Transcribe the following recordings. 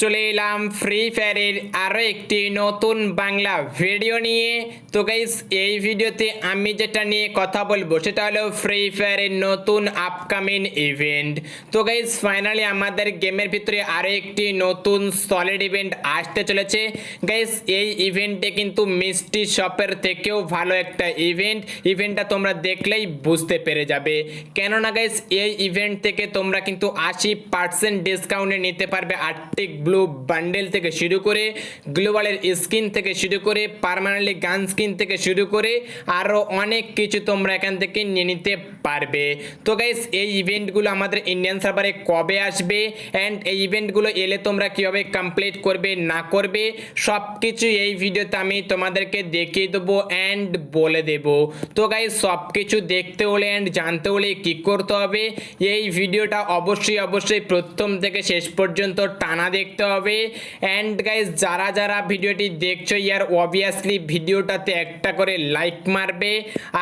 চলে এলাম ফ্রি ফায়ারের আরও একটি নতুন বাংলা ভিডিও নিয়ে। তো গাইস এই ভিডিওতে আমি যেটা নিয়ে কথা বলব, সেটা হলো ফ্রি ফায়ারের নতুন আপকামিং ইভেন্ট তো গাইস ফাইনালি আমাদের গেমের ভিতরে আরও একটি নতুন সলিড ইভেন্ট আসতে চলেছে। গাইস এই ইভেন্টে কিন্তু মিষ্টি শপের থেকেও ভালো একটা ইভেন্ট ইভেন্টটা তোমরা দেখলেই বুঝতে পেরে যাবে। কেননা গাইস এই ইভেন্ট থেকে তোমরা কিন্তু আশি পার্সেন্ট ডিসকাউন্টে নিতে পারবে আর্টিক ব্লু বান্ডেল থেকে শুরু করে গ্লোবালের স্কিন থেকে শুরু করে পারমানেন্টলি গান স্কিন থেকে শুরু করে আরও অনেক কিছু তোমরা এখান থেকে নিয়ে নিতে পারবে। তো গাইস এই ইভেন্টগুলো আমাদের ইন্ডিয়ান সার্ভারে কবে আসবে? অ্যান্ড এই ইভেন্টগুলো এলে তোমরা কীভাবে কমপ্লিট করবে, না করবে? সব কিছু এই ভিডিওতে আমি তোমাদেরকে দেখিয়ে দেবো অ্যান্ড বলে দেব। তো গাইস সব কিছু দেখতে হলে অ্যান্ড জানতে হলে কি করতে হবে? এই ভিডিওটা অবশ্যই অবশ্যই প্রথম থেকে শেষ পর্যন্ত টানা দেখতে হবে। অ্যান্ড গাইস যারা যারা ভিডিওটি দেখছ, ইয়ার অবভিয়াসলি ভিডিওটাতে একটা করে লাইক মারবে।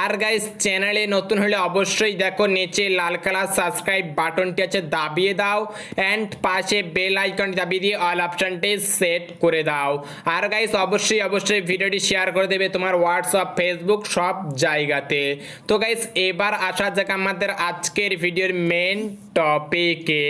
আর গাইস চ্যানেলে নতুন হলে অবশ্যই দেখো, নিচে লাল কালার সাবস্ক্রাইব বাটনটি আছে, দাবিয়ে দাও। অ্যান্ড পাশে বেল আইকনটি দাবিয়ে দিয়ে অল অপশনটি সেট করে দাও। আর গাইস অবশ্যই অবশ্যই ভিডিওটি শেয়ার করে দেবে তোমার হোয়াটসঅ্যাপ ফেসবুক সব জায়গাতে। তো গাইস এবার আসা যাক আমাদের আজকের ভিডিওর মেন টপিকে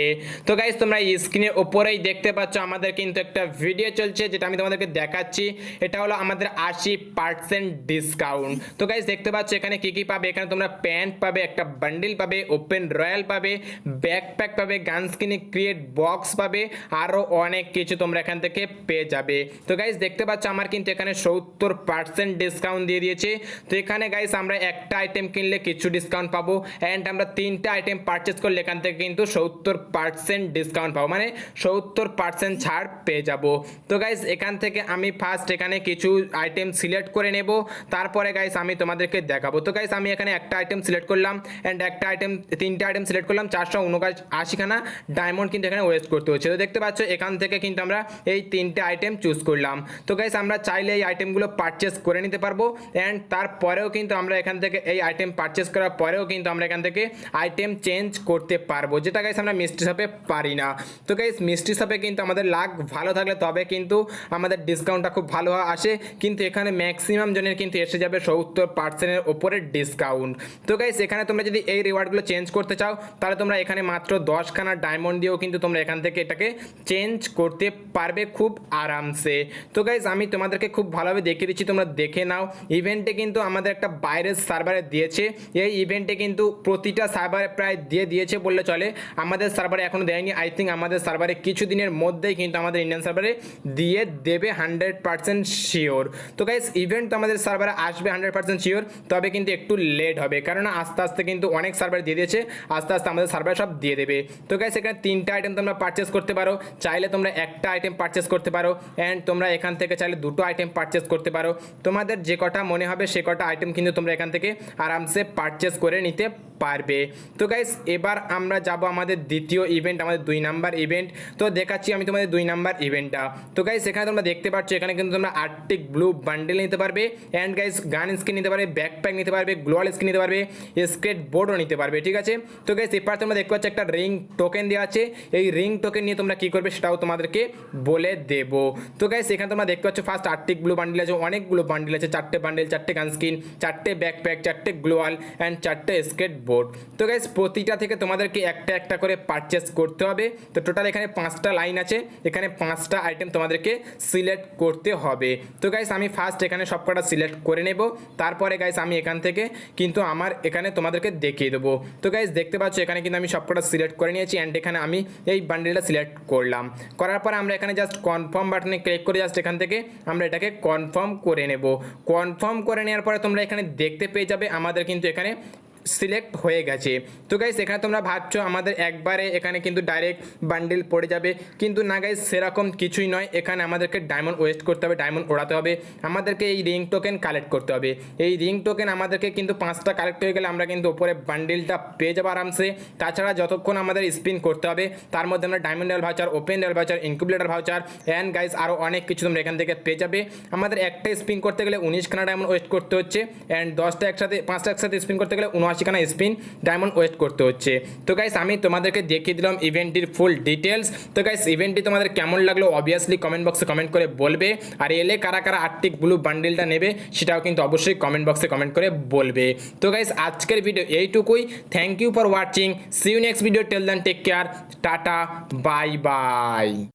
তো গাইস তোমরা স্ক্রিনের ওপরেই দেখতে পাচ্ছ, আমাদের কিন্তু একটা ভিডিও চলছে, যেটা আমি তোমাদেরকে দেখাচ্ছি। এটা হলো আমাদের আশি পার্সেন্ট ডিসকাউন্ট তো গাইস দেখতে পাচ্ছ, এখানে কি কি পাবে? এখানে তোমরা প্যান্ট পাবে, একটা বান্ডিল পাবে ওপেন রয়্যাল পাবে ব্যাকপ্যাক পাবে গান স্কিনে ক্রিয়েট বক্স পাবে আরও অনেক কিছু তোমরা এখান থেকে পেয়ে যাবে। তো গাইস দেখতে পাচ্ছ, আমার কিন্তু এখানে সত্তর পার্সেন্ট ডিসকাউন্ট দিয়ে দিয়েছে। তো এখানে গাইস আমরা একটা আইটেম কিনলে কিছু ডিসকাউন্ট পাবো। অ্যান্ড আমরা তিনটা আইটেম পারচেস করলে এখান থেকে কিন্তু সত্তর পার্সেন্ট ডিসকাউন্ট পাবো। মানে সত্তর পার্সেন্ট ছাড় পেয়ে যাব। তো গাইস এখান থেকে আমি ফার্স্ট এখানে কিছু আইটেম সিলেক্ট করে নেব। তারপরে গাইস আমি তোমাদেরকে দেখাবো। তো গাইস আমি এখানে একটা আইটেম সিলেক্ট করলাম অ্যান্ড একটা আইটেম তিনটা আইটেম সিলেক্ট করলাম, চারশো উনকাশ আশিখানা ডায়মন্ড কিন্তু এখানে ওয়েস্ট করতে হচ্ছে। তো দেখতে পাচ্ছ, এখান থেকে কিন্তু আমরা এই তিনটে আইটেম চুজ করলাম। তো গাইস আমরা চাইলে এই আইটেমগুলো পারচেস করে নিতে পারব অ্যান্ড তারপরেও কিন্তু আমরা এখান থেকে এই আইটেম পারচেস করার পরেও কিন্তু আমরা এখান থেকে আইটেম চেঞ্জ করতে পারব। যেটা গাইস আমরা মিষ্টি শপে পারি না। তো গাইস মিষ্টি শপে কিন্তু আমাদের লাখ ভালো থাকলে তবে কিন্তু আমাদের ডিসকাউন্টটা খুব ভালো আসে। কিন্তু এখানে ম্যাক্সিমাম জনের কিন্তু এসে যাবে সত্তর পার্সেন্টের ওপরে ডিসকাউন্ট তো গাইস এখানে তোমরা যদি এই রিওয়ার্ডগুলো চেঞ্জ করতে চাও, তাহলে তোমরা এখানে মাত্র দশখানা ডায়মন্ড দিয়েও কিন্তু তোমরা এখান থেকে এটাকে চেঞ্জ করতে পারবে খুব আরামসে। তো গাইস আমি তোমাদেরকে খুব ভালোভাবে দেখিয়ে দিচ্ছি, তোমরা দেখে নাও। ইভেন্টে কিন্তু আমাদের একটা বাইরের সার্ভারে দিয়েছে। এই ইভেন্টে কিন্তু প্রতিটা সার্ভারে প্রায় দিয়ে দিয়েছে বললে চলে। আমাদের সার্ভারে এখনও দেয়নি। আই থিঙ্ক আমাদের সার্ভারে কিছু দিনের মধ্যেই কিন্তু আমাদের ইন্ডিয়ান সার্ভারে দিয়ে দেবে হান্ড্রেড পার্সেন্ট শিওর তো গাইস ইভেন্ট তো আমাদের সার্ভারে আসবে হান্ড্রেড পার্সেন্ট শিওর তবে কিন্তু একটু লেট হবে। কারণ আস্তে আস্তে কিন্তু অনেক সার্ভার দিয়ে দিয়েছে, আস্তে আস্তে আমাদের সার্ভার সব দিয়ে দেবে। তো গাইস এখানে তিনটা আইটেম তোমরা পারচেস করতে পারো। চাইলে তোমরা একটা আইটেম পারচেস করতে পারো। অ্যান্ড তোমরা এখান থেকে চাইলে দুটো আইটেম পারচেস করতে পারো। তোমাদের যে কটা মনে হবে, সে কটা আইটেম কিন্তু তোমরা এখান থেকে আরামসে পারচেস করে নিতে পারবে। তো গাইস এবার আমরা যাব আমাদের দ্বিতীয় ইভেন্ট আমাদের দুই নাম্বার ইভেন্ট তো দেখাচ্ছি আমি তোমাদের দুই নাম্বার ইভেন্টটা তো গাইস এখানে তোমরা দেখতে পাচ্ছ, এখানে কিন্তু তোমরা আর্টিক ব্লু বান্ডেল নিতে পারবে। অ্যান্ড গাইস গান স্কিন নিতে পারবে ব্যাকপ্যাক নিতে পারবে গ্লোয়াল স্কিন নিতে পারবে স্কেট বোর্ডও নিতে পারবে, ঠিক আছে? তো গাইস এবার তোমরা দেখতে পাচ্ছ একটা রিং টোকেন দেওয়া আছে। এই রিং টোকেন নিয়ে তোমরা কি করবে সেটাও তোমাদেরকে বলে দেব। তো গাইস এখানে তোমরা দেখতে পাচ্ছ ফার্স্ট আর্টিক ব্লু বান্ডেল আছে, অনেকগুলো বান্ডেল আছে, চারটে বান্ডেল চারটে গান স্কিন চারটে ব্যাকপ্যাক চারটে গ্লোয়াল অ্যান্ড চারটে স্কেট বোর্ড তো গাইস প্রতিটা থেকে তোমাদেরকে একটা একটা করে পারচেস করতে হবে। তো টোটাল এখানে পাঁচটা লাইন আছে। এখানে পাঁচটা আইটেম তোমাদেরকে সিলেক্ট করতে হবে। তো গাইস আমি ফার্স্ট এখানে সবকটা সিলেক্ট করে নেব। তারপরে গাইস আমি এখান থেকে কিন্তু আমার এখানে তোমাদেরকে দেখিয়ে দেবো। তো গাইস দেখতে পাচ্ছ, এখানে কিন্তু আমি সবকটা সিলেক্ট করে নিয়েছি অ্যান্ড এখানে আমি এই বান্ডেলটা সিলেক্ট করলাম। করার পরে আমরা এখানে জাস্ট কনফার্ম বাটনে ক্লিক করে জাস্ট এখান থেকে আমরা এটাকে কনফার্ম করে নেব। কনফার্ম করে নেওয়ার পরে তোমরা এখানে দেখতে পেয়ে যাবে, আমাদের কিন্তু এখানে সিলেক্ট হয়ে গেছে। তো গাইস এখানে তোমরা ভাবছ আমাদের একবারে এখানে কিন্তু ডাইরেক্ট বান্ডিল পড়ে যাবে। কিন্তু না গাইস সেরকম কিছুই নয়। এখানে আমাদেরকে ডায়মন্ড ওয়েস্ট করতে হবে ডায়মন্ড ওড়াতে হবে। আমাদেরকে এই রিং টোকেন কালেক্ট করতে হবে। এই রিং টোকেন আমাদেরকে কিন্তু পাঁচটা কালেক্ট হয়ে গেলে আমরা কিন্তু উপরে বান্ডিলটা পেয়ে যাব আরামসে। তাছাড়া যতক্ষণ আমাদের স্পিন করতে হবে, তার মধ্যে আমরা diamond deal voucher open deal voucher incubator voucher and guys আরও অনেক কিছু তোমরা এখান থেকে পেয়ে যাবে। আমাদের একটা স্পিন করতে গেলে উনিশখানা ডায়মন্ড ওয়েস্ট করতে হচ্ছে অ্যান্ড দশটা একসাথে, পাঁচটা একসাথে স্পিন করতে গেলে উনআশি আশিখানা স্পিন ডায়মন্ড ওয়েস্ট করতে হচ্ছে। তো গাইস আমি তোমাদেরকে দেখিয়ে দিলাম ইভেন্টটির ফুল ডিটেলস তো গাইস ইভেন্টটি তোমাদের কেমন লাগল অবভিয়াসলি কমেন্ট বক্সে কমেন্ট করে বলবে। আর এলে কারা কারা আর্টিক ব্লু বান্ডেলটা নেবে সেটাও কিন্তু অবশ্যই কমেন্ট বক্সে কমেন্ট করে বলবে। তো গাইস আজকের ভিডিও এইটুকুই। Thank you for watching see you next video till then take care tata bye bye